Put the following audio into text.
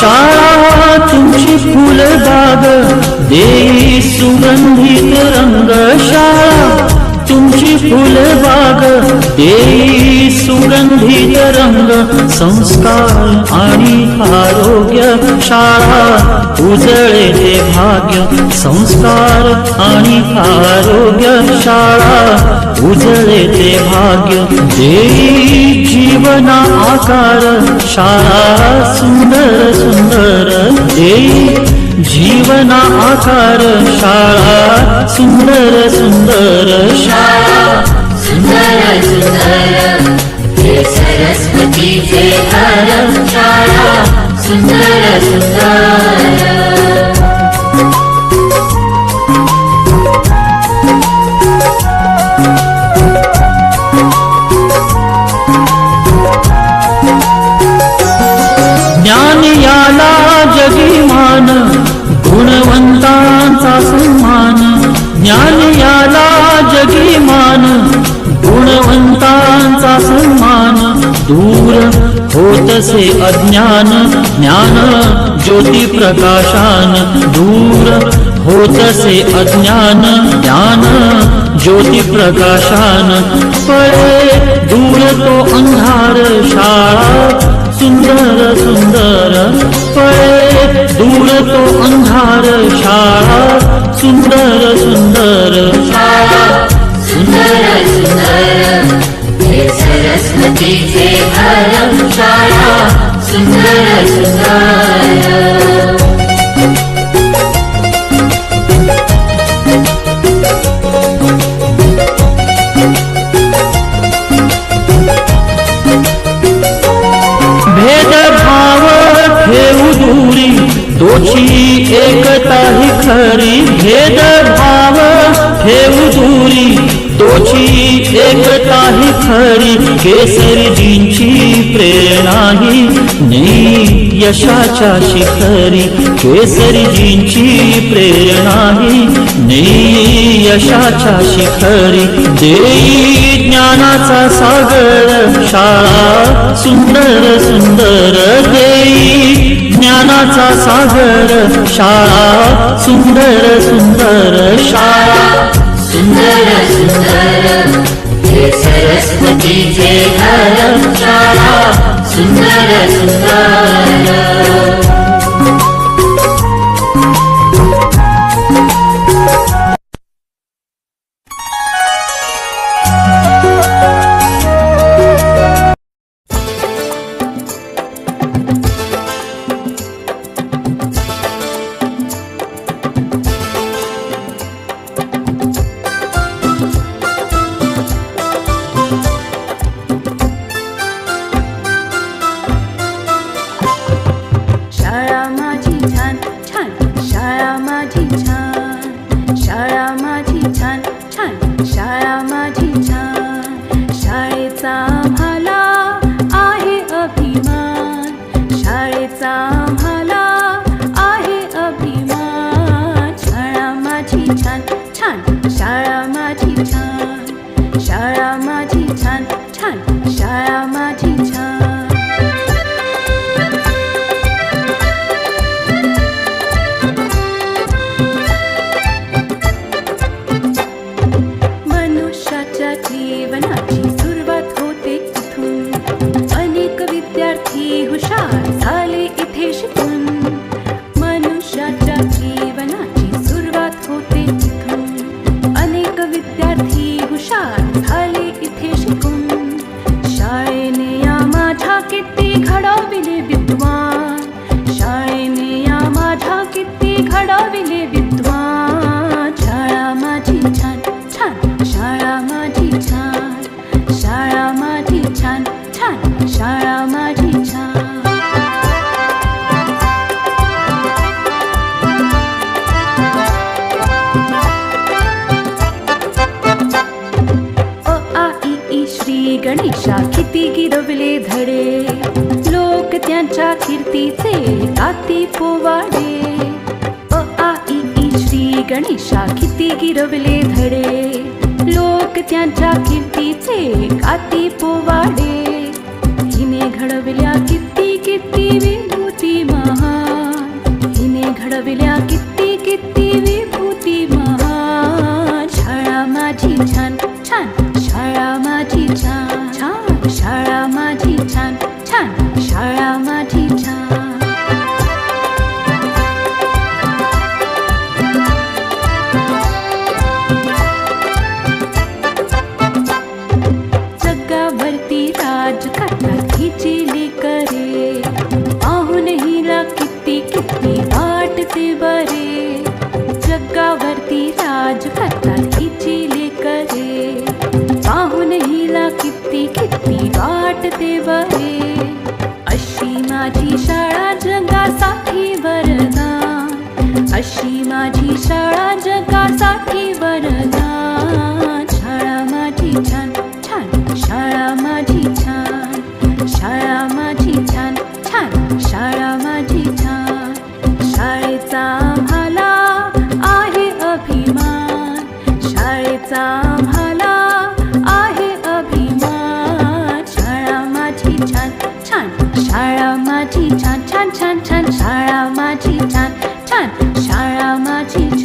शाळा तुमची फुलबाग देई सुगंधित रंग शाळा तुमची फुलबाग देई सुगंधित रंग संस्कार आणि आरोग्य शाळा उजळे ते भाग्य संस्कार आणि आरोग्य शाळा उजळे ते भाग्य देई जीवना आकार शाळा सुंदर सुंदर देई जीवना आकार शाळा सुंदर सुंदर शाळा सुंदर सुंदर हे सरस्वतीचे शाळा सुंदर सुंदर. जसे अज्ञान ज्ञान ज्योती प्रकाशान दूर होतसे अज्ञान ज्ञान ज्योती प्रकाशान पळे दूर तो अंधार शाळा सुंदर सुंदर। पळे दूर तो अंधार शाळा सुंदर सुंदर। शाळा सुंदर सुंदर। सरस्वतीचे शाळा दोषी एकता ही खरी भेदभाव। ठेवू दूरी तोची एकता ही खरी केसरीजींची प्रेरणा ही नेई यशाच्या शिखरी केसरीजींची प्रेरणा ही नेई यशाच्या शिखरी देई ज्ञानाचा सागर शाळा सुंदर सुंदर देई ज्ञानाचा सागर शाळा सुंदर सुंदर शाळा सरस्वतीचे घर शाळा सुंदर सुंदर। धडे. लोक त्यांच्या कीर्तीचे आती पोवाडे. अ आ इ ई श्री गणेशा किती गिरवले धडे. लोक त्यांच्या कीर्तीचे काती पोवाडे. हिने घडवल्या किती शाळा माझी छान छान शाळा माझी छान शाळा माझी छान छान शाळा माझी छान शाळेचा आम्हाला आहे अभिमान शाळेचा आम्हाला आहे अभिमान शाळा माझी छान छान शाळा माझी छान छान छान छान शाळा माझी छान छान शाळा माझी छान